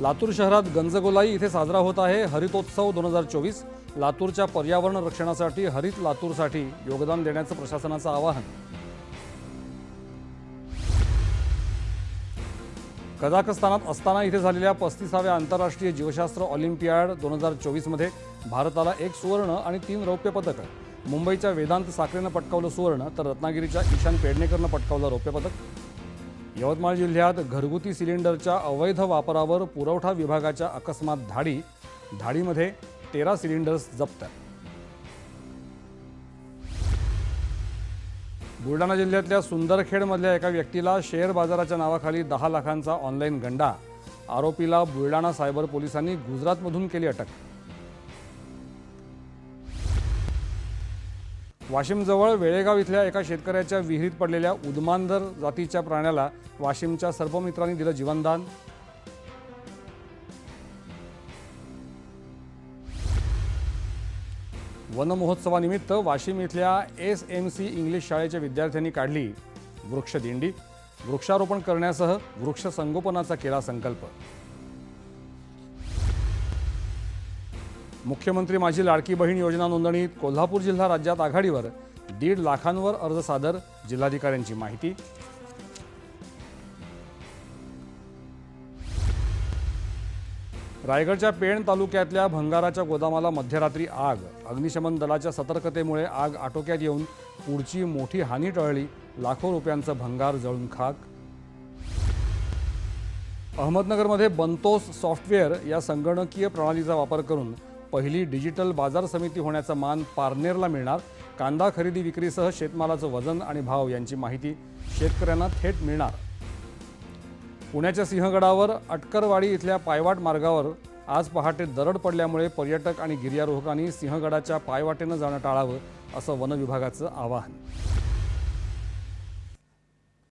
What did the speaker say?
लातूर शहरात गंजगोलाई इथे साजरा होत आहे. हरितोत्सव दोन हजार चोवीस. लातूरच्या पर्यावरण रक्षणासाठी हरित लातूरसाठी योगदान देण्याचं प्रशासनाचं आवाहन. कझाकस्तानात असताना इथे झालेल्या पस्तीसाव्या आंतरराष्ट्रीय जीवशास्त्र ऑलिम्पियाड दोन हजार चोवीसमध्ये भारताला एक सुवर्ण आणि तीन रौप्य पदकं मुंबईच्या वेदांत साखरेनं पटकावलं सुवर्ण तर रत्नागिरीच्या ईशान पेडणेकरनं पटकावलं रौप्य पदक यवतमाळ जिल्ह्यात घरगुती सिलेंडरच्या अवैध वापरावर पुरवठा विभागाच्या अकस्मात धाडी धाडीमध्ये तेरा सिलेंडर्स जप्त. बुलढाणा जिल्ह्यातल्या सुंदरखेडमधल्या एका व्यक्तीला शेअर बाजाराच्या नावाखाली दहा लाखांचा ऑनलाईन गंडा. आरोपीला बुलढाणा सायबर पोलिसांनी गुजरातमधून केली अटक. वाशिमजवळ वेळेगाव इथल्या एका शेतकऱ्याच्या विहिरीत पडलेल्या उदमांदर जातीच्या प्राण्याला वाशिमच्या सर्पमित्रांनी दिलं जीवनदान. वनमहोत्सवानिमित्त वाशिम इथल्या एस एम सी इंग्लिश शाळेच्या विद्यार्थ्यांनी काढली वृक्षदिंडी. वृक्षारोपण करण्यासह वृक्ष संगोपनाचा केला संकल्प. मुख्यमंत्री माझी लाडकी बहीण योजना नोंदणीत कोल्हापूर जिल्हा राज्यात आघाडीवर दीड लाखांवर अर्ज सादर जिल्हाधिकाऱ्यांची माहिती. रायगडच्या पेण तालुक्यातल्या भंगाराच्या गोदामाला मध्यरात्री आग. अग्निशमन दलाच्या सतर्कतेमुळे आग आटोक्यात येऊन पुढची मोठी हानी टळली. लाखो रुपयांचं भंगार जळून खाक. अहमदनगरमध्ये बंतोस सॉफ्टवेअर या संगणकीय प्रणालीचा वापर करून पहिली डिजिटल बाजार समिती होण्याचा मान पारनेरला मिळणार. कांदा खरेदी विक्रीसह शेतमालाचं वजन आणि भाव यांची माहिती शेतकऱ्यांना थेट मिळणार. पुण्याच्या सिंहगडावर अटकरवाडी इथल्या पायवाट मार्गावर आज पहाटे दरड पडल्यामुळे पर्यटक आणि गिर्यारोहकांनी सिंहगडाच्या पायवाटेनं जाणं टाळावं असं वनविभागाचं आवाहन.